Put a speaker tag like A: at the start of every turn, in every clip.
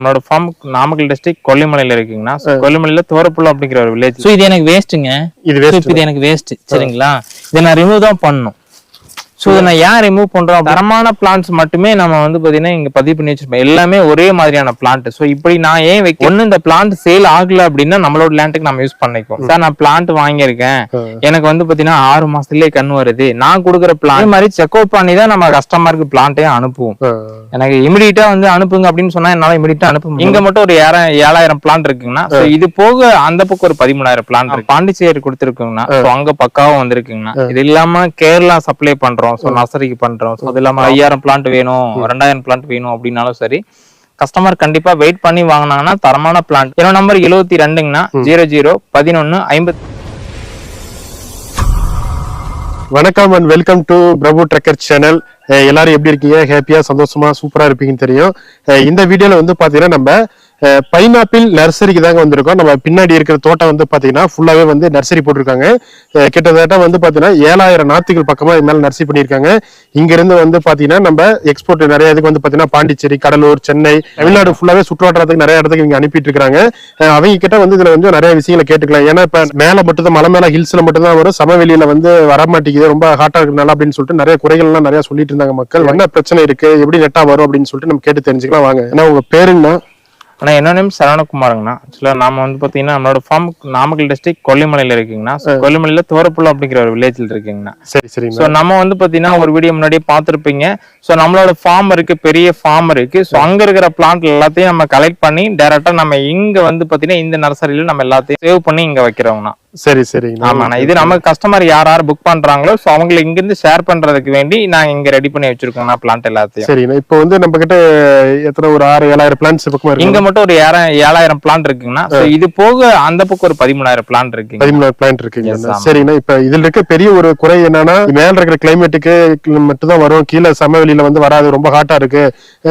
A: நம்மளோட form Namakkal district கொல்லிமலையில இருக்குங்கண்ணா. கொல்லிமலையில தோரப்புள்ள அப்படிங்கிற ஒரு வில்லேஜ்
B: ஸோ இது எனக்கு வேஸ்ட்டுங்க
C: இது வேஸ்ட்
B: இது எனக்கு வேஸ்ட் சரிங்களா? இதை நான் ரிமூவ் தான் பண்ணணும். ஸோ இதை நான் ஏன் ரிமூவ் பண்றோம்?
A: தரமான பிளான்ட்ஸ் மட்டுமே நம்ம வந்து பாத்தீங்கன்னா இங்க பதிவு பண்ணி வச்சிருப்போம். எல்லாமே ஒரே மாதிரியான பிளான்ட் சோ இப்படி நான் ஏன் வைக்க ஒண்ணு இந்த பிளான்ட் சேல் ஆகல அப்படின்னா நம்மளோட லேண்டுக்கு நம்ம யூஸ் பண்ணிக்குவோம். சார் நான் பிளான்ட் வாங்கியிருக்கேன். எனக்கு வந்து பாத்தீங்கன்னா ஆறு மாசத்துலயே கண் வருது. நான் கொடுக்குற பிளான் மாதிரி செக் அவுட் பண்ணி தான் நம்ம கஸ்டமருக்கு பிளான்ட்டே அனுப்புவோம். எனக்கு இமிடியட்டா வந்து அனுப்புங்க அப்படின்னு சொன்னா என்னால இமிடியட்டா அனுப்ப இங்க மட்டும் ஒரு ஏழா- ஏழாயிரம் பிளான்ட் இருக்குங்கன்னா இது போக அந்த பக்கம் ஒரு பதிமூணாயிரம் இருக்கு. பாண்டிச்சேரி கொடுத்துருக்குங்கண்ணா அங்க பக்காவும் வந்திருக்குங்கண்ணா இது இல்லாம கேரளா சப்ளை பண்றோம். சோ நர்சரிக்கு பண்றோம். சோ அது இல்லாம ஐயாயிரம் பிளான்ட் வேணும் ரெண்டாயிரம் பிளான்ட் வேணும் அப்படின்னாலும் சரி கஸ்டமர் கண்டிப்பா வெயிட் பண்ணி வாங்கினாங்கன்னா தரமான பிளான்ட் என்னோட நம்பர் எழுபத்தி ரெண்டுங்கண்ணா. ஜீரோ ஜீரோ பதினொன்னு ஐம்பத்தி
C: வணக்கம் and welcome to Prabhu trucker channel எல்லாரும் எப்படி இருக்கீங்க? ஹாப்பியா சந்தோஷமா சூப்பரா இருப்பீங்கன்னு தெரியும். அஹ் இந்த வீடியோல வந்து பாத்தீங்கன்னா நம்ம பைனாப்பிள் நர்சரிக்கு தாங்க வந்திருக்கோம். நம்ம பின்னாடி இருக்கிற தோட்டம் வந்து பாத்தீங்கன்னா ஃபுல்லாவே வந்து நர்சரி போட்டிருக்காங்க. கிட்டத்தட்ட வந்து பாத்தீங்கன்னா ஏழாயிரம் நாத்துகள் பக்கமா இது மேல நர்சரி பண்ணியிருக்காங்க. இங்க இருந்து வந்து பாத்தீங்கன்னா நம்ம எக்ஸ்போர்ட் நிறைய இதுக்கு வந்து பாத்தீங்கன்னா பாண்டிச்சேரி கடலூர் சென்னை தமிழ்நாடு ஃபுல்லாவே சுற்றுலாட்டுறதுக்கு நிறைய இடத்துக்கு இங்க அனுப்பிட்டு இருக்காங்க. அவங்க கிட்ட வந்து இதுல வந்து நிறைய விஷயங்களை கேட்டுக்கலாம். ஏன்னா இப்ப மேல மட்டும் தான் மலை மேல ஹில்ஸ்ல மட்டும் தான் வரும். சமவெளியில வந்து வர மாட்டேங்குது. ரொம்ப ஹாட்டா இருக்கனால அப்படின்னு சொல்லிட்டு நிறைய குறைகள்லாம் நிறைய சொல்லிட்டு இருந்தாங்க மக்கள். என்ன பிரச்சனை இருக்கு? எப்படி நெட்டா வரும் அப்படின்னு சொல்லிட்டு நம்ம கேட்டு தெரிஞ்சுக்கலாம். வாங்க. ஏன்னா உங்க பேரு என்ன
A: ஆனா என்ன நேம் சரவணகுமாருங்கண்ணா. ஆக்சுவலா நாம வந்து பாத்தீங்கன்னா நம்மளோட ஃபார்ம் நாமக்கல் டிஸ்ட்ரிக்ட் கொல்லிமலையில இருக்குங்கண்ணா. So, கொல்லிமலையில தோரப்புள்ள அப்படிங்கிற ஒரு வில்லேஜ்ல இருக்குங்கண்ணா.
C: சரி சரிங்க
A: சோ நம்ம வந்து பாத்தீங்கன்னா ஒரு வீடியோ முன்னாடியே பார்த்திருப்பீங்க சோ நம்மளோட ஃபார்ம் இருக்கு பெரிய ஃபார்ம் இருக்கு. சோ அங்க இருக்கிற பிளான்ட் எல்லாத்தையும் நம்ம கலெக்ட் பண்ணி டைரக்டா நம்ம இங்க வந்து பாத்தீங்கன்னா இந்த நர்சரியில நம்ம எல்லாத்தையும் சேவ் பண்ணி இங்க வைக்கிறோம்னா
C: சரி சரிங்க
A: ஆமாண்ணா இது நம்ம கஸ்டமர் யார் யார் புக் பண்றாங்களோ சோ அவங்களை இங்க இருந்து ஷேர் பண்றதுக்கு வேண்டி நாங்க இங்க ரெடி பண்ணி வச்சிருக்கோம்னா பிளான்ட் எல்லாத்தையும்.
C: சரிங்க இப்போ வந்து நம்ம கிட்ட எத்தனை ஒரு ஆறு ஏழாயிரம் பிளான்ஸ் பக்கமா இருக்கு
A: இங்க மட்டும் ஒரு ஏழா- ஏழாயிரம் பிளான்ட் இருக்குங்கண்ணா. இது போக அந்த பக்கம் ஒரு பதிமூணாயிரம் பிளான்ட் இருக்குங்க
C: பதிமூணு பிளான்ட் இருக்குங்க. சரிங்கண்ணா இப்ப இதுல இருக்க பெரிய ஒரு குறை என்னன்னா மேல இருக்கிற கிளைமேட்டுக்கு மட்டும் தான் வரும். கீழே சமவெளியில வந்து வராது. ரொம்ப ஹாட்டா இருக்கு.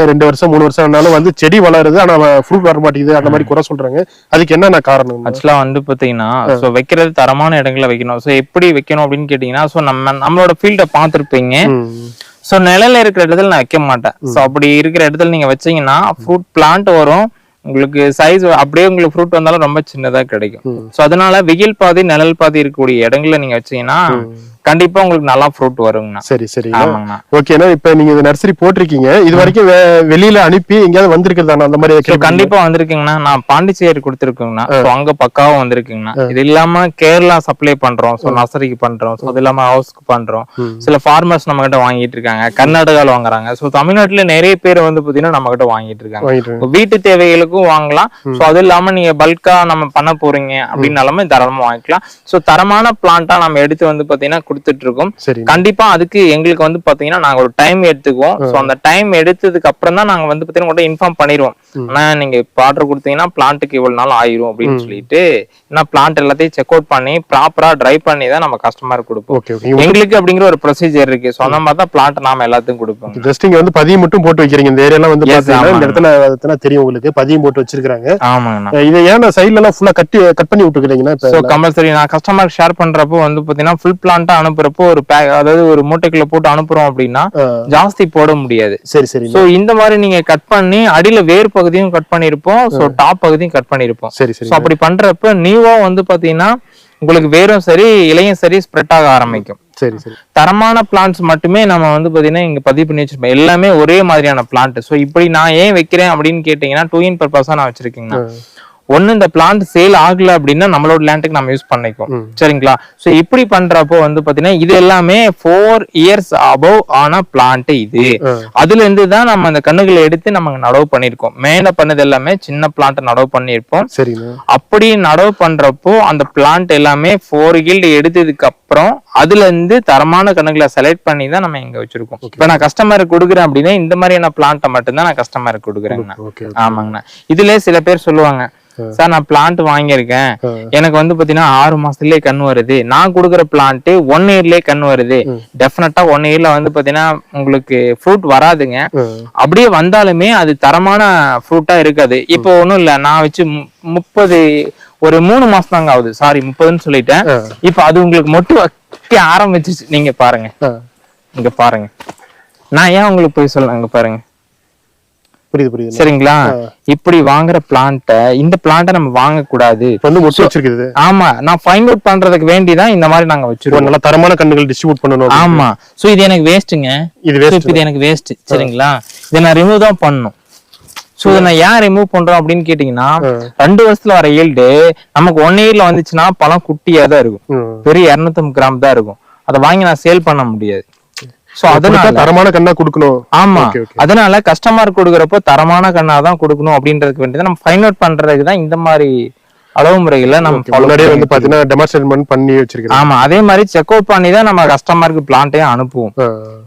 C: ரெண்டு வருஷம் மூணு வருஷம் ஆனாலும் வந்து செடி வளருது ஆனா ஃப்ரூட் வர மாட்டேங்குது அந்த மாதிரி குறை சொல்றாங்க. அதுக்கு என்னென்ன காரணம்?
A: ஆக்சுவலா வந்து பாத்தீங்கன்னா சோ வைக்கிறது தரமான இடங்களை வைக்கணும். சோ எப்படி வைக்கணும் அப்படின்னு கேட்டீங்கன்னா சோ நம்ம நம்மளோட ஃபீல்ட பார்த்திருப்பீங்க. சோ நிழல்ல இருக்கிற இடத்துல நான் வைக்க மாட்டேன். சோ அப்படி இருக்கிற இடத்துல நீங்க வச்சீங்கன்னா ஃப்ரூட் பிளான்ட் வரும். உங்களுக்கு சைஸ் அப்படியே உங்களுக்கு ஃப்ரூட் வந்தாலும் ரொம்ப சின்னதா கிடைக்கும். சோ அதனால வெயில் பாதி நிழல் பாதி இருக்கக்கூடிய இடங்கள்ல நீங்க வச்சீங்கன்னா கண்டிப்பா உங்களுக்கு நல்லா ஃப்ரூட் வருங்கண்ணா.
C: சரி சரி.
A: ஆமாங்கண்ணா.
C: ஓகேண்ணா இப்ப நீங்க இந்த நர்சரி போட்டிருக்கீங்க. இது வரைக்கும் வெளியில அனுப்பி எங்கேயாவது வந்திருக்கிறதாண்ணா? அந்த மாதிரி
A: கண்டிப்பா வந்திருக்குங்கண்ணா. நான் பாண்டிச்சேரி கொடுத்துருக்கேங்கண்ணா. So, அங்க பக்காவும் வந்திருக்குங்கண்ணா. இது இல்லாம கேரளா சப்ளை பண்றோம். சோ நர்சரிக்கு பண்றோம். சோ அது இல்லாம ஹவுஸ்க்கு பண்றோம். சில ஃபார்மர்ஸ் நம்ம கிட்ட வாங்கிட்டு இருக்காங்க. கர்நாடகால வாங்குறாங்க. சோ தமிழ்நாட்டுல நிறைய பேர் வந்து பாத்தீங்கன்னா நம்ம கிட்ட வாங்கிட்டு இருக்காங்க. வீட்டு தேவைகளுக்கும் வாங்கலாம். சோ அது இல்லாம நீங்க பல்கா நம்ம பண்ண போறீங்க. அப்படின்னாலுமே தாராளமா வாங்கிக்கலாம். சோ தரமான பிளான்ட்டா நம்ம எடுத்து வந்து பாத்தீங்கன்னா கொடுத்துட்டு இருக்கோம் கண்டிப்பா அதுக்கு எங்களுக்கு வந்து பாத்தீங்கன்னா நாங்க ஒரு டைம் எடுத்துக்குவோம். சோ அந்த டைம் எடுத்ததுக்கு அப்புறம் தான் நாங்க வந்து பாத்தீங்கன்னா உங்கள்ட்ட இன்ஃபார்ம் பண்ணிடுவோம். ஆனா நீங்க இப்ப ஆர்டர் கொடுத்தீங்கன்னா பிளான்ட்டுக்கு இவ்வளவு நாள் ஆயிரும் அப்படின்னு சொல்லிட்டு நான் பிளான்ட் எல்லாத்தையும் செக் அவுட் பண்ணி ப்ராப்பரா ட்ரை பண்ணி தான் நம்ம கஸ்டமர் கொடுப்போம். எங்களுக்கு அப்படிங்கிற ஒரு ப்ரொசீஜர் இருக்கு. சோ அந்த மாதிரி தான் பிளான்ட் நாம எல்லாத்தையும் கொடுப்போம்.
C: ஜஸ்ட் இங்க வந்து பதியம் மட்டும் போட்டு வைக்கிறீங்க. இந்த ஏரியாலாம் வந்து பாத்தீங்கன்னா இந்த
A: ஆமாங்க.
C: இடத்துல தெரியும் உங்களுக்கு? பதியம் போட்டு வச்சிருக்காங்க
A: ஆமாங்கண்ணா.
C: அஹ் இதை ஏன் சைட்ல எல்லாம் ஃபுல்லா கட்டி கட் பண்ணி விட்டுக்கிறீங்கன்னா
A: கம்பல்சரி நான் கஸ்டமர் ஷேர் பண்றப்போ வந்து பாத்தீங்கன்னா ஃபுல் பிளான்ட்டா அனுப்புறப்போ ஒரு அதாவது ஒரு மூட்டைக்குள்ள போட்டு அனுப்புறோம் அப்படின்னா ஜாஸ்தி போட முடியாது.
C: சரி சரி.
A: சோ இந்த மாதிரி நீங்க கட் பண்ணி அடியில வேர் பகுதியும் கட் பண்ணிருப்போம் சோ டாப் பகுதியும் கட் பண்ணிருப்போம்
C: சரி சரி.
A: அப்படி பண்றப்ப நியூவா வந்து பாத்தீங்கன்னா உங்களுக்கு வேரும் சரி இலையும் சரி ஸ்ப்ரெட் ஆக ஆரம்பிக்கும்.
C: சரி சரி.
A: தரமான பிளான்ட்ஸ் மட்டுமே நம்ம வந்து பாத்தீங்கன்னா இங்க பதிவு பண்ணி வச்சிருப்போம். எல்லாமே ஒரே மாதிரியான பிளான்ட் சோ இப்படி நான் ஏன் வைக்கிறேன் அப்படின்னு கேட்டீங்கன்னா டூ இன் பர்பஸா நான் வச்சிருக்கீங்கன்னா ஒண்ணு இந்த பிளான்ட் சேல் ஆகல அப்படின்னா நம்மளோட லேண்டுக்கு நம்ம யூஸ் பண்ணிக்குவோம். சரிங்களா? சோ இப்படி பண்றப்போ வந்து பாத்தீங்கன்னா இது எல்லாமே ஃபோர் இயர்ஸ் அபவ் ஆன பிளான்ட் இது. அதுல இருந்து தான் நம்ம அந்த கண்ணுகளை எடுத்து நம்ம நடவு பண்ணிருக்கோம் மேல பண்ணது எல்லாமே சின்ன பிளான்ட் நடவு பண்ணிருப்போம்
C: சரிங்க
A: அப்படி நடவு பண்றப்போ அந்த பிளான்ட் எல்லாமே ஃபோர் கில்டு எடுத்ததுக்கு அப்புறம் அதுல இருந்து தரமான கண்ணுகளை செலக்ட் பண்ணி தான் நம்ம இங்க வச்சிருக்கோம். இப்ப நான் கஸ்டமருக்கு கொடுக்குறேன் அப்படின்னா இந்த மாதிரியான பிளான்ட்டை மட்டும்தான் நான் கஸ்டமருக்கு கொடுக்குறேங்கண்ணா ஆமாங்கண்ணா. இதுல சில பேர் சொல்லுவாங்க சார் நான் பிளான்ட் வாங்கியிருக்கேன். எனக்கு வந்து பாத்தீங்கன்னா ஆறு மாசத்துலயே கண் வருது. நான் கொடுக்குற பிளான்ட் ஒன் இயர்லயே கண் வருது. டெஃபினட்டா ஒன் இயர்ல வந்து பாத்தீங்கன்னா உங்களுக்கு ஃப்ரூட் வராதுங்க. அப்படியே வந்தாலுமே அது தரமான ஃப்ரூட்டா இருக்காது. இப்போ ஒண்ணும் இல்ல நான் வச்சு முப்பது ஒரு மூணு மாசம் தாங்க ஆகுது. சாரி முப்பதுன்னு சொல்லிட்டேன். இப்போ அது உங்களுக்கு மொட்டு வைக்க ஆரம்பிச்சிச்சு நீங்க பாருங்க. இங்க பாருங்க. நான் ஏன் உங்களுக்கு போய் சொல்ல இங்க பாருங்க.
C: புரியுது புரியுது.
A: சரிங்களா? இப்படி வாங்குற பிளான்ட்டை இந்த பிளான்ட்டை நம்ம வாங்க கூடாது
C: இப்ப வந்து முட்டு வச்சிருக்குது
A: ஆமா நான் ஃபைண்ட் அவுட் பண்றதுக்கு வேண்டிதான் இந்த மாதிரி நாங்க வச்சிருக்கோம்.
C: நல்ல தரமான கண்ணுகள் டிஸ்ட்ரிபியூட் பண்ணணும்
A: ஆமா. சோ இது எனக்கு வேஸ்ட்டுங்க
C: இது வேஸ்ட்
A: இது எனக்கு வேஸ்ட் சரிங்களா? இதை நான் ரிமூவ் தான் பண்ணணும். சோ இதை நான் ஏன் ரிமூவ் பண்றோம் அப்படின்னு கேட்டீங்கன்னா ரெண்டு வருஷத்துல வர ஈல்டு நமக்கு ஒன் இயர்ல வந்துச்சுன்னா பழம் குட்டியா தான் இருக்கும் பெரிய இருநூத்தம்பது கிராம் தான் இருக்கும். அதை வாங்கி நான் சேல் பண்ண முடியாது. சோ அதனால
C: தரமான கண்ணா கொடுக்கணும்.
A: ஆமா. அதனால கஸ்டமர் கொடுக்குறப்போ தரமான கண்ணா தான் கொடுக்கணும் அப்படின்றதுக்கு வேண்டியது நம்ம ஃபைண்ட் அவுட் பண்றதுக்கு தான் இந்த மாதிரி அளவு முறைகளை நம்ம
C: முன்னாடியே வந்து பாத்தீங்கன்னா டெமான்ஸ்ட்ரேட் பண்ணி வச்சிருக்கேன்
A: ஆமா. அதே மாதிரி செக் அவுட் பண்ணி தான் நம்ம கஸ்டமருக்கு பிளான்ட்டே அனுப்புவோம்.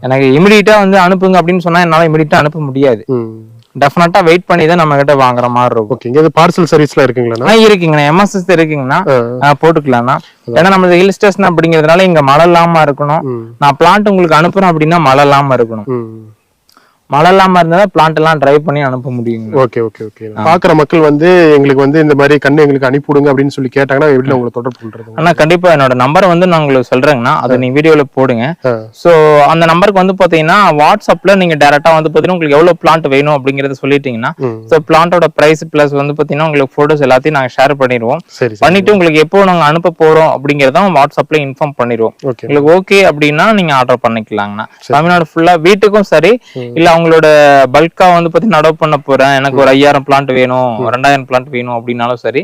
A: எனக்கு இமிடியட்டா வந்து அனுப்புங்க அப்படின்னு சொன்னா என்னால இமிடியட்டா அனுப்ப முடியாது. டெஃபினட்டா வெயிட் பண்ணி தான் நம்ம கிட்ட வாங்குற மாதிரி இருக்கும்.
C: ஓகே இங்க பார்சல் சர்வீஸ்ல இருக்குங்களா
A: இருக்குங்கண்ணா. எம்எஸ்எஸ் இருக்குங்கண்ணா. போட்டுக்கலாம்ண்ணா ஏன்னா நம்ம ஹில் ஸ்டேஷன் அப்படிங்கிறதுனால இங்க மழை இல்லாம இருக்கணும். நான் பிளான்ட் உங்களுக்கு அனுப்புறேன் அப்படின்னா மழை இல்லாம இருக்கணும். மழை இல்லாம இருந்தா பிளான்ட் எல்லாம் டிரைவ் பண்ணி அனுப்ப முடியுங்க.
C: ஓகே ஓகே ஓகே பாக்குற மக்கள் வந்து எங்களுக்கு வந்து இந்த மாதிரி கண்ணு எங்களுக்கு அனுப்பிவிடுங்க அப்படின்னு சொல்லி கேட்டாங்கன்னா எப்படி உங்களை தொடர்பு பண்றது
A: ஆனா கண்டிப்பா என்னோட நம்பர் வந்து நான் உங்களுக்கு சொல்றேங்கண்ணா. அதை நீங்க வீடியோல போடுங்க. சோ அந்த நம்பருக்கு வந்து பாத்தீங்கன்னா வாட்ஸ்அப்ல நீங்க டைரக்டா வந்து பாத்தீங்கன்னா உங்களுக்கு எவ்வளவு பிளான்ட் வேணும் அப்படிங்கறத சொல்லிட்டீங்கன்னா. சோ பிளான்ட்டோட பிரைஸ் பிளஸ் வந்து பாத்தீங்கன்னா உங்களுக்கு போட்டோஸ் எல்லாத்தையும் நாங்க ஷேர் பண்ணிடுவோம். பண்ணிட்டு உங்களுக்கு எப்போ நாங்க அனுப்ப போறோம் அப்படிங்கறத வாட்ஸ்அப்ல இன்ஃபார்ம் பண்ணிடுவோம். உங்களுக்கு ஓகே அப்படின்னா நீங்க ஆர்டர் பண்ணிக்கலாங்கண்ணா. தமிழ்நாடு ஃபுல்லா வீட்டுக்கும் சரி இல்ல அவங்களோட பல்கா வந்து பாத்தீங்கன்னா நடவு பண்ண போறேன். எனக்கு ஒரு ஐயாயிரம் பிளான்ட் வேணும் ரெண்டாயிரம் பிளான்ட் வேணும் அப்படின்னாலும் சரி.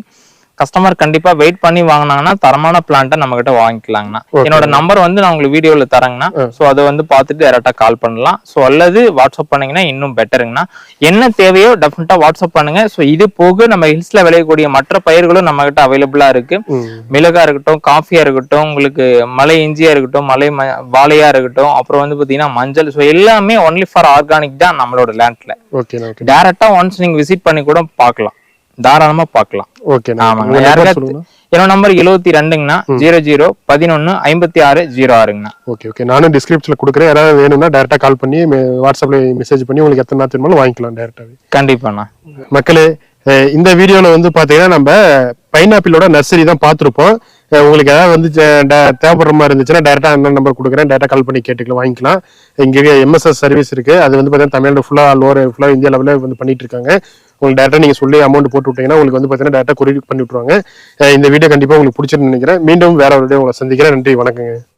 A: கஸ்டமர் கண்டிப்பா வெயிட் பண்ணி வாங்கினாங்கன்னா தரமான பிளான்ட்டை நம்ம கிட்ட வாங்கிக்கலாங்கண்ணா. என்னோட நம்பர் வந்து நான் உங்களுக்கு வீடியோல தரேங்கண்ணா. சோ அதை வந்து பார்த்துட்டு டேரக்டா கால் பண்ணலாம். சோ அல்லது வாட்ஸ்அப் பண்ணீங்கன்னா இன்னும் பெட்டருங்கண்ணா என்ன தேவையோ டெஃபினட்டா வாட்ஸ்அப் பண்ணுங்க. சோ இது போக நம்ம ஹில்ஸ்ல விளையக்கூடிய மற்ற பயிர்களும் நம்ம கிட்ட அவைலபிளா இருக்கு. மிளகா இருக்கட்டும் காஃபியா இருக்கட்டும் உங்களுக்கு மலை இஞ்சியா இருக்கட்டும் மலை வாழையா இருக்கட்டும் அப்புறம் வந்து பாத்தீங்கன்னா மஞ்சள். ஸோ எல்லாமே ஒன்லி ஃபார் ஆர்கானிக் தான் நம்மளோட லேண்ட்ல டேரக்டா ஒன்ஸ் நீங்க விசிட் பண்ணி கூட பார்க்கலாம். தாராளமா பார்க்கலாம்.
C: ஓகே
A: ஆமாங்க. யாருக்காவது என்னோட நம்பர் எழுபத்தி ரெண்டுங்கண்ணா ஜீரோ ஜீரோ பதினொன்னு ஐம்பத்தி ஆறு ஜீரோ ஆறுங்கண்ணா.
C: Okay okay. நானும் டிஸ்கிரிப்ஷன்ல கொடுக்குறேன். யாராவது வேணும்னா டேரக்டா கால் பண்ணி வாட்ஸ்அப்ல மெசேஜ் பண்ணி உங்களுக்கு எத்தனை நாள் திரும்ப வாங்கிக்கலாம் டேரக்டாவே
A: கண்டிப்பாண்ணா.
C: மக்களே இந்த வீடியோல வந்து பாத்தீங்கன்னா நம்ம பைனாப்பிளோட நர்சரி தான் பார்த்திருப்போம் உங்களுக்கு ஏதாவது வந்து தேவைப்படுற மாதிரி இருந்துச்சுன்னா டேரக்டா அந்த நம்பர் கொடுக்குறேன். டேரக்டா கால் பண்ணி கேட்டுக்கலாம் வாங்கிக்கலாம். இங்க எம்எஸ்எஸ் சர்வீஸ் இருக்கு. அது வந்து பாத்தீங்கன்னா தமிழ்நாடு ஃபுல்லா லோர் ஃபுல்லா இந்தியா லெவலில் வந்து பண்ணிட்டு இருக்காங்க. உங்களுக்கு டேரக்டா நீங்க சொல்லி அமௌண்ட் போட்டு விட்டீங்கன்னா உங்களுக்கு வந்து பாத்தீங்கன்னா டேரக்டா குறி பண்ணி விட்டுருவாங்க இந்த வீடியோ கண்டிப்பா உங்களுக்கு பிடிச்சிருந்து நினைக்கிறேன். மீண்டும் வேற ஒரு உங்களை சந்திக்கிறேன். நன்றி வணக்கங்க.